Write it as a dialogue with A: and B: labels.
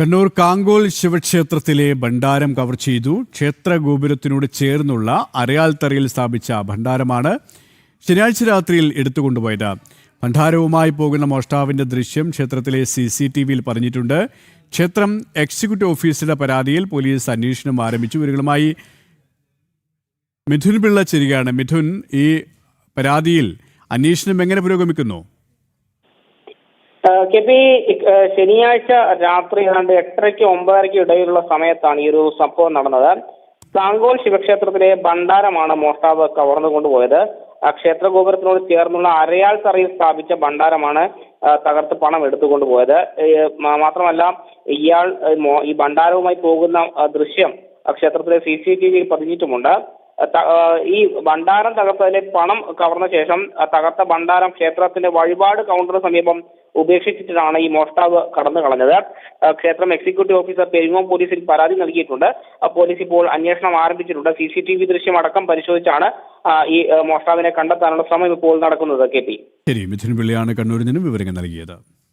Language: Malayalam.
A: കണ്ണൂർ കാങ്കോൽ ശിവക്ഷേത്രത്തിലെ ഭണ്ഡാരം കവർ ചെയ്തു. ക്ഷേത്ര ഗോപുരത്തിനോട് ചേർന്നുള്ള അരയാൽത്തറയിൽ സ്ഥാപിച്ച ഭണ്ഡാരമാണ് ശനിയാഴ്ച രാത്രിയിൽ എടുത്തുകൊണ്ടുപോയത്. ഭണ്ഡാരവുമായി പോകുന്ന മോഷ്ടാവിന്റെ ദൃശ്യം ക്ഷേത്രത്തിലെ സി സി ടി വിയിൽ പറഞ്ഞിട്ടുണ്ട്. ക്ഷേത്രം എക്സിക്യൂട്ടീവ് ഓഫീസറുടെ പരാതിയിൽ പോലീസ് അന്വേഷണം ആരംഭിച്ചു. ഇവരുകളുമായി മിഥുൻ പിള്ള ചേരുകയാണ്. മിഥുൻ ഈ പരാതിയിൽ അന്വേഷണം എങ്ങനെ പുരോഗമിക്കുന്നു?
B: കെ പി ശനിയാഴ്ച രാത്രി ഏതാണ്ട് എട്ടരയ്ക്ക് ഒമ്പതരയ്ക്ക് ഇടയിലുള്ള സമയത്താണ് ഈ ഒരു സംഭവം നടന്നത്. താങ്കോൾ ശിവക്ഷേത്രത്തിലെ ഭണ്ഡാരമാണ് മോഷ്ടാവ് കവർന്നു കൊണ്ടുപോയത് ആ ക്ഷേത്ര ഗോപുരത്തിനോട് ചേർന്നുള്ള അരയാൾ തറയിൽ സ്ഥാപിച്ച ഭണ്ഡാരമാണ് തകർത്ത് പണം എടുത്തുകൊണ്ടുപോയത്. പോയത് മാത്രമല്ല ഇയാൾ ഈ ഭണ്ഡാരവുമായി പോകുന്ന ദൃശ്യം ക്ഷേത്രത്തിലെ സി സി ടി വിയിൽ പതിഞ്ഞിട്ടുമുണ്ട്. ഈ ഭണ്ഡാരം തകർത്തതിലെ പണം കവർന്ന ശേഷം തകർത്ത ഭണ്ഡാരം ക്ഷേത്രത്തിന്റെ വഴിപാട് കൗണ്ടറിന് സമീപം ഉപേക്ഷിച്ചിട്ടാണ് ഈ മോഷ്ടാവ് കടന്നു കളഞ്ഞത്. ക്ഷേത്രം എക്സിക്യൂട്ടീവ് ഓഫീസർ പെരുമോ പോലീസിൽ പരാതി നൽകിയിട്ടുണ്ട്. പോലീസ് ഇപ്പോൾ അന്വേഷണം ആരംഭിച്ചിട്ടുണ്ട്. സി സി ടി വി ദൃശ്യം അടക്കം പരിശോധിച്ചാണ് ഈ മോഷ്ടാവിനെ കണ്ടെത്താനുള്ള ശ്രമം ഇപ്പോൾ നടക്കുന്നത് കെ പി.
A: ശരി മിഥുൻ പിള്ളിയാണ് കണ്ണൂരിൽ നിന്നും വിവരങ്ങൾ നൽകിയത്.